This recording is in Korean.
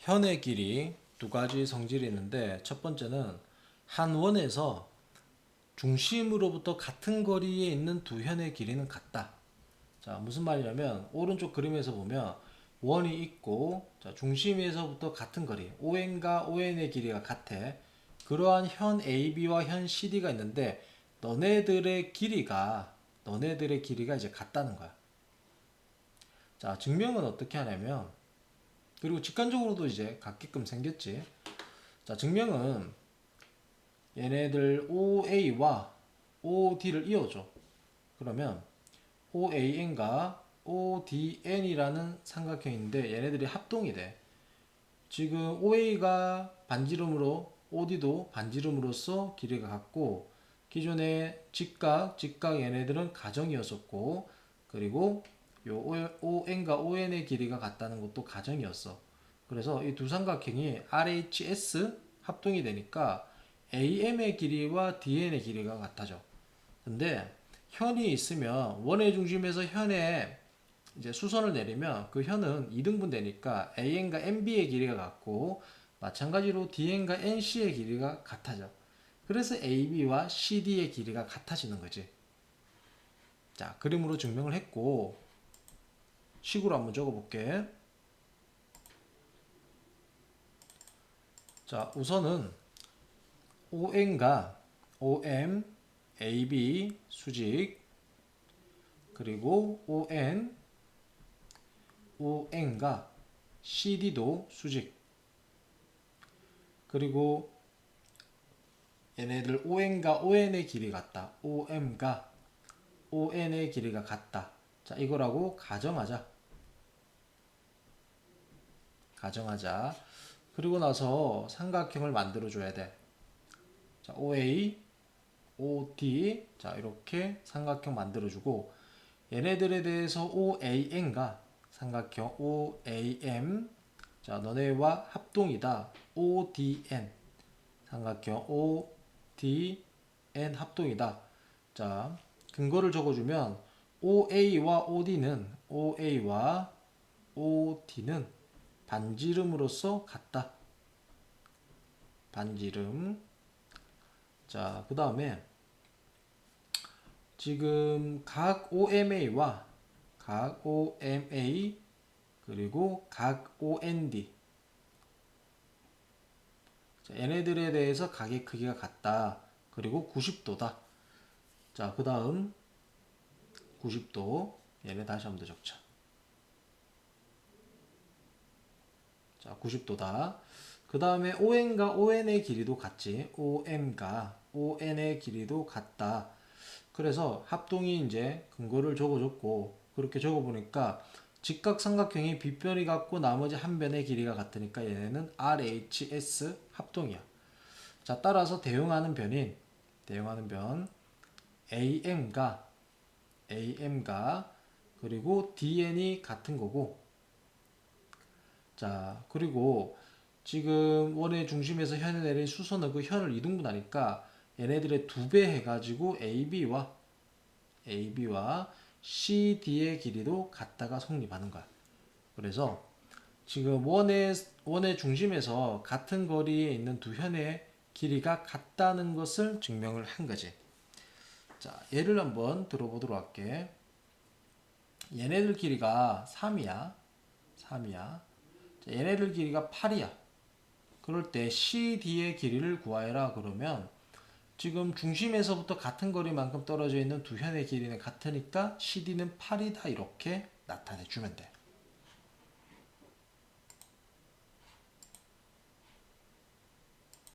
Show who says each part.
Speaker 1: 현의 길이 두 가지 성질이 있는데 첫 번째는 한 원에서 중심으로부터 같은 거리에 있는 두 현의 길이는 같다. 자, 무슨 말이냐면 오른쪽 그림에서 보면 원이 있고 자, 중심에서부터 같은 거리 ON과 ON의 길이가 같아. 그러한 현 AB와 현 CD가 있는데 너네들의 길이가 너네들의 길이가 이제 같다는 거야. 자, 증명은 어떻게 하냐면 그리고 직관적으로도 이제 같게끔 생겼지. 자, 증명은 얘네들 OA와 OD를 이어줘. 그러면 OAN과 ODN이라는 삼각형인데 얘네들이 합동이 돼. 지금 OA가 반지름으로 OD도 반지름으로서 길이가 같고 기존의 직각, 직각 얘네들은 가정이었었고 그리고 요 ON과 ON의 길이가 같다는 것도 가정이었어. 그래서 이 두 삼각형이 RHS 합동이 되니까 AM의 길이와 DN의 길이가 같아져. 근데 현이 있으면 원의 중심에서 현에 이제 수선을 내리면 그 현은 이등분 되니까 AN과 NB의 길이가 같고 마찬가지로 DN과 NC의 길이가 같아져. 그래서 AB와 CD의 길이가 같아지는 거지. 자, 그림으로 증명을 했고 식으로 한번 적어 볼게. 자, 우선은 ON과 OM, AB 수직 그리고 ON, ON과 CD도 수직 그리고 얘네들 ON과 ON의 길이 같다. OM과 ON의 길이가 같다. 자, 이거라고 가정하자. 가정하자. 그리고 나서 삼각형을 만들어 줘야 돼. 자, OA, OD. 자, 이렇게 삼각형 만들어 주고 얘네들에 대해서 OAN과 삼각형 OAM. 자, 너네와 합동이다. ODN. 삼각형 ODN 합동이다. 자, 근거를 적어주면 OA와 OD는 OA와 OD는 반지름으로서 같다. 반지름. 자, 그 다음에 지금 각 OMA와 각 OMA 그리고 각 OND 자, 얘네들에 대해서 각의 크기가 같다. 그리고 90도다. 자, 그 다음 90도 얘네 다시 한번 더 적자. 자, 90도다. 그 다음에 ON과 ON의 길이도 같지. OM과 ON의 길이도 같다. 그래서 합동이 이제 근거를 적어줬고 그렇게 적어보니까 직각삼각형이 빗변이 같고 나머지 한 변의 길이가 같으니까 얘네는 RHS 합동이야. 자, 따라서 대응하는 변인 대응하는 변 AM과 AM과 그리고 DN이 같은 거고 자, 그리고 지금 원의 중심에서 현에 내린 수선은 그 현을 이등분하니까 얘네들의 두 배 해가지고 AB와 AB와 CD의 길이도 같다가 성립하는 거야. 그래서 지금 원의 원의 중심에서 같은 거리에 있는 두 현의 길이가 같다는 것을 증명을 한 거지. 자, 예를 한번 들어보도록 할게. 얘네들 길이가 3이야. 3이야. 자, 얘네들 길이가 8이야. 그럴 때 CD의 길이를 구하여라 그러면 지금 중심에서부터 같은 거리만큼 떨어져 있는 두 현의 길이는 같으니까 CD는 8이다 이렇게 나타내 주면 돼.